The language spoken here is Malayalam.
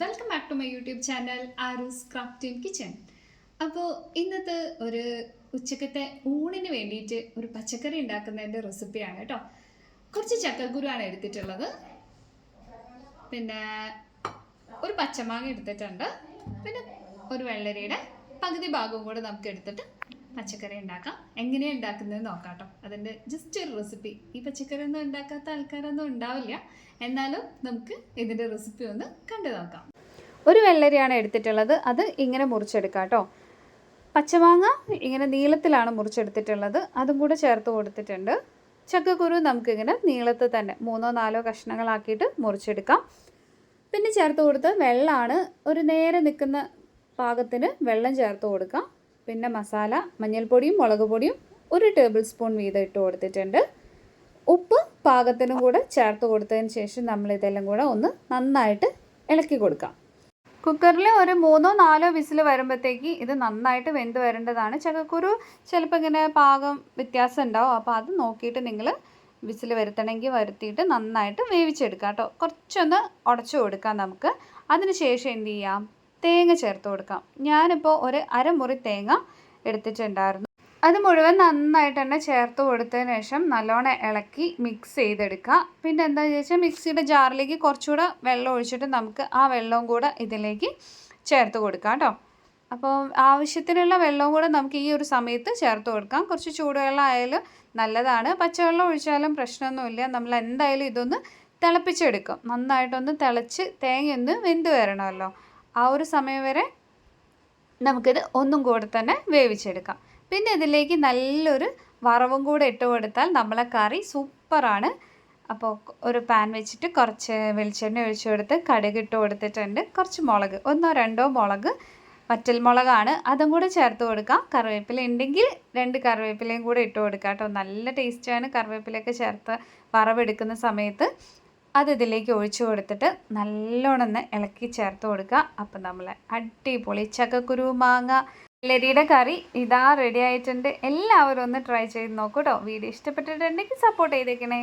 Welcome back to my YouTube channel Aaroos craft in kitchen അപ്പോൾ ഇന്നത്തെ ഒരു ഉച്ചക്കത്തെ ഊണിന് വേണ്ടിയിട്ട് ഒരു പച്ചക്കറി ഉണ്ടാക്കുന്നതിന്റെ റെസിപ്പിയാണ് കേട്ടോ. കുറച്ച് ചക്കക്കുരുവാണ് എടുത്തിട്ടുള്ളത്. പിന്നെ ഒരു പച്ചമാങ്ങ എടുത്തിട്ടുണ്ട്. പിന്നെ ഒരു വെള്ളരിയുടെ പകുതി ഭാഗവും കൂടെ നമുക്ക് എടുത്തിട്ട് പച്ചക്കറി ഉണ്ടാക്കാം. എങ്ങനെയാണ് ഉണ്ടാക്കുന്നത് നോക്കാം കേട്ടോ. അതിന്റെ ജസ്റ്റ് ഒരു റെസിപ്പി ഈ പച്ചക്കറി ഒന്നും ഉണ്ടാക്കാത്ത ആൾക്കാരൊന്നും ഉണ്ടാവില്ല. എന്നാലും നമുക്ക് ഇതിന്റെ റെസിപ്പി ഒന്ന് കണ്ടു നോക്കാം. ഒരു വെള്ളരിയാണ് എടുത്തിട്ടുള്ളത്. അത് ഇങ്ങനെ മുറിച്ചെടുക്കാം കേട്ടോ പച്ചമാങ്ങ ഇങ്ങനെ നീളത്തിലാണ് മുറിച്ചെടുത്തിട്ടുള്ളത്. അതും കൂടെ ചേർത്ത് കൊടുത്തിട്ടുണ്ട്. ചക്കക്കുരു നമുക്കിങ്ങനെ നീളത്തിൽ തന്നെ മൂന്നോ നാലോ കഷ്ണങ്ങളാക്കിയിട്ട് മുറിച്ചെടുക്കാം. പിന്നെ ചേർത്ത് കൊടുത്ത് വെള്ളമാണ് ഒരു നേരെ നിൽക്കുന്ന പാകത്തിന് വെള്ളം ചേർത്ത് കൊടുക്കാം. പിന്നെ മസാല മഞ്ഞൾപ്പൊടിയും മുളക് പൊടിയും ഒരു ടേബിൾ സ്പൂൺ വീതം ഇട്ട് കൊടുത്തിട്ടുണ്ട്. ഉപ്പ് പാകത്തിനും കൂടെ ചേർത്ത് കൊടുത്തതിന് ശേഷം നമ്മൾ ഇതെല്ലാം കൂടെ ഒന്ന് നന്നായിട്ട് ഇളക്കി കൊടുക്കാം. കുക്കറിൽ ഒരു മൂന്നോ നാലോ വിസിൽ വരുമ്പോഴത്തേക്ക് ഇത് നന്നായിട്ട് വെന്ത് വരേണ്ടതാണ്. ചക്കക്കുരു ചിലപ്പോൾ ഇങ്ങനെ പാകം വ്യത്യാസം ഉണ്ടാവും. അപ്പോൾ അത് നോക്കിയിട്ട് നിങ്ങൾ വിസിൽ വരുത്തണമെങ്കിൽ വരുത്തിയിട്ട് നന്നായിട്ട് വേവിച്ചെടുക്കാം കേട്ടോ. കുറച്ചൊന്ന് ഉടച്ചു കൊടുക്കാം നമുക്ക്. അതിനുശേഷം എന്ത് ചെയ്യാം? തേങ്ങ ചേർത്ത് കൊടുക്കാം. ഞാനിപ്പോൾ ഒരു അരമുറി തേങ്ങ എടുത്തിട്ടുണ്ടായിരുന്നു. അത് മുഴുവൻ നന്നായിട്ട് തന്നെ ചേർത്ത് കൊടുത്തതിന് ശേഷം നല്ലോണം ഇളക്കി മിക്സ് ചെയ്തെടുക്കുക. പിന്നെ എന്താ ചോദിച്ചാൽ മിക്സിയുടെ ജാറിലേക്ക് കുറച്ചുകൂടെ വെള്ളം ഒഴിച്ചിട്ട് നമുക്ക് ആ വെള്ളവും കൂടെ ഇതിലേക്ക് ചേർത്ത് കൊടുക്കാം കേട്ടോ. അപ്പോൾ ആവശ്യത്തിനുള്ള വെള്ളവും കൂടെ നമുക്ക് ഈ ഒരു സമയത്ത് ചേർത്ത് കൊടുക്കാം. കുറച്ച് ചൂടുവെള്ളം ആയാലും നല്ലതാണ്. പച്ചവെള്ളം ഒഴിച്ചാലും പ്രശ്നമൊന്നുമില്ല. നമ്മൾ എന്തായാലും ഇതൊന്ന് തിളപ്പിച്ചെടുക്കും. നന്നായിട്ടൊന്ന് തിളച്ച് തേങ്ങയൊന്ന് വെന്ത് വരണമല്ലോ. ആ ഒരു സമയം വരെ നമുക്കിത് ഒന്നും കൂടെ തന്നെ വേവിച്ചെടുക്കാം. പിന്നെ ഇതിലേക്ക് നല്ലൊരു വറവും കൂടെ ഇട്ട് കൊടുത്താൽ നമ്മളെ കറി സൂപ്പറാണ്. അപ്പോൾ ഒരു പാൻ വെച്ചിട്ട് കുറച്ച് വെളിച്ചെണ്ണ ഒഴിച്ചു കൊടുത്ത് കടുക് ഇട്ട് കൊടുത്തിട്ടുണ്ട്. കുറച്ച് മുളക് ഒന്നോ രണ്ടോ മുളക് വറ്റൽ മുളകാണ്. അതും കൂടെ ചേർത്ത് കൊടുക്കാം. കറിവേപ്പില ഉണ്ടെങ്കിൽ രണ്ട് കറിവേപ്പിലയും കൂടെ ഇട്ട് കൊടുക്കാം കേട്ടോ. നല്ല ടേസ്റ്റാണ് കറിവേപ്പിലയൊക്കെ ചേർത്ത് വറവെടുക്കുന്ന സമയത്ത്. അത് ഇതിലേക്ക് ഒഴിച്ചു കൊടുത്തിട്ട് നല്ലോണം ഇളക്കി ചേർത്ത് കൊടുക്കുക. അപ്പം നമ്മൾ അടിപൊളി ചക്കക്കുരു മാങ്ങ വെള്ളരിയുടെ കറി ഇതാ റെഡി ആയിട്ടുണ്ട്. എല്ലാവരും ഒന്ന് ട്രൈ ചെയ്ത് നോക്കൂട്ടോ വീഡിയോ ഇഷ്ടപ്പെട്ടിട്ടുണ്ടെങ്കിൽ സപ്പോർട്ട് ചെയ്തേക്കണേ.